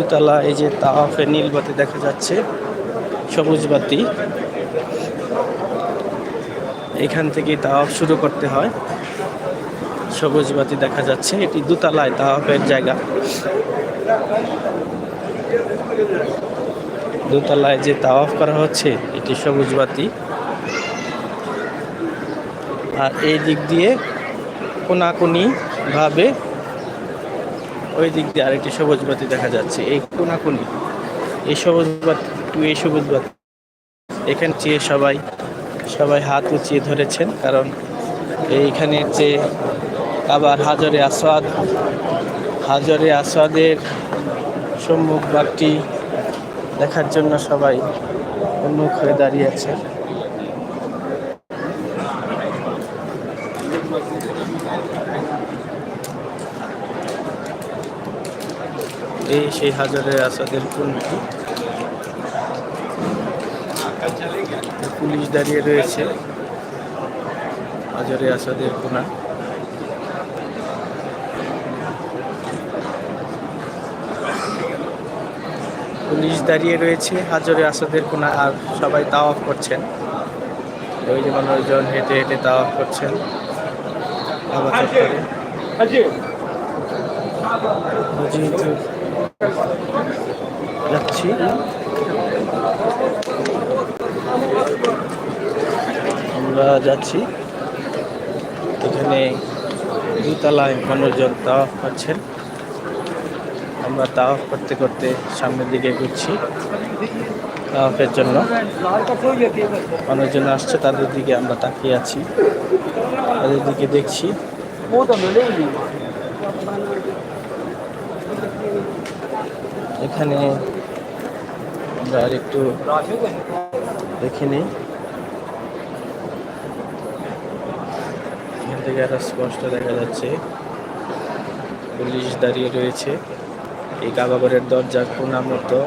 দুতলা, এই যে তাওয়াফে নীল বাতি দেখা যাচ্ছে, সবুজ বাতি। এখান থেকে তাওয়াফ শুরু করতে হয়। সবুজ বাতি দেখা যাচ্ছে, এটি দুতলায় তাওয়াফের জায়গা। দোতলায় যে তাওয়াফ করা হচ্ছে, এটি সবুজ বাতি। আর এই দিক দিয়ে কোনাকুনি ভাবে ওই দিক দিয়ে আরেকটি সবুজ বাতি দেখা যাচ্ছে। এই কোনাকুনি, এই সবুজ বাতি, এই সবুজ বাতি। এখানে চেয়ে সবাই সবাই হাত উঁচিয়ে ধরেছেন, কারণ এইখানে যে আবার হাজরে আসাদ হাজরে আসাদের সম্মুখ বাগটি দেখার জন্য সবাই উন্মুখ হয়ে দাঁড়িয়ে আছে। এই সেই হাজারে আসাদের কুণ্ডি পুলিশ দাঁড়িয়ে রয়েছে। হাজারে আসাদের কোনা পুলিশ দাঁড়িয়ে রয়েছে হাজরে আসাদের কোনা আর সবাই তাওয়াফ করছেন। ওই যে মানুষজন হেঁটে হেঁটে তাওয়াফ করছেন। কাবা চত্বরে আমরা যাচ্ছি। এখানে দুতলায় মানুষজন তাওয়াফ করছেন। আমরা তাওয়াফ করতে করতে সামনের দিকে ঘুরছি তাওয়াফের জন্য। মানুষজন আসছে, তাদের দিকে আমরা তাকিয়ে আছি। তাদের দিকে দেখছি। এখানে আমরা আর একটু দেখে নিই। এখান থেকে আরও স্পষ্ট দেখা যাচ্ছে। পুলিশ দাঁড়িয়ে রয়েছে। এই কাবাগরের দরজার মতো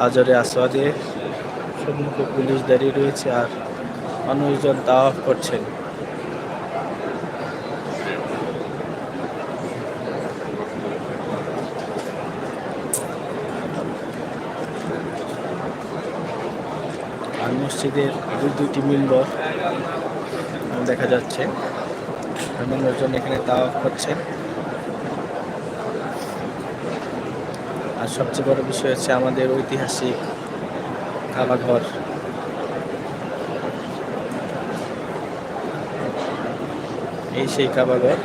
হাজরে আসওয়াদে সম্মুখে পুলিশ দাঁড়িয়ে রয়েছে আর মানুষজন তাওয়াফ করছেন আর মসজিদের দুই দুইটি মিম্বর দেখা যাচ্ছে। আর মানুষজন এখানে তাওয়াফ করছেন আর সবচেয়ে বড় বিষয় হচ্ছে আমাদের ঐতিহাসিক কাবাঘর। এই সেই কাবাঘর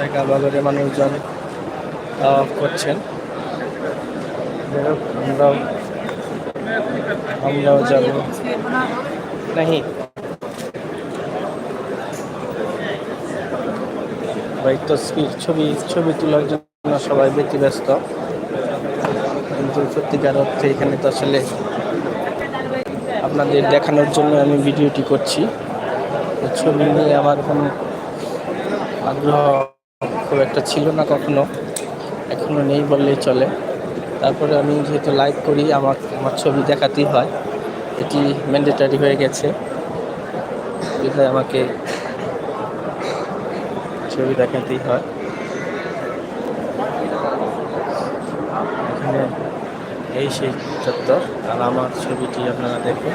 এখানটায় কাবাঘরে মানুষজন তাওয়াফ করছেন। আমরাও আমরাও যাব। নাহি। ভাই তসবির ছবি ছবি তোলার জন্য সবাই ব্যতিব্যস্ত। কিন্তু সত্যিকার অর্থে এখানে তো আসলে আপনাদের দেখানোর জন্য আমি ভিডিওটি করছি। ছবি নিয়ে আমার কোনো আগ্রহ খুব একটা ছিল না কখনো, এখনও নেই বললেই চলে। তারপরে আমি যেহেতু লাইভ করি, আমার আমার ছবি দেখাতেই হয়। এটি ম্যান্ডেটারি হয়ে গেছে। বিধায় আমাকে ছবি দেখাতেই হয়। এখানে এই সেই চত্বর, আর আমার ছবিটি আপনারা দেখুন।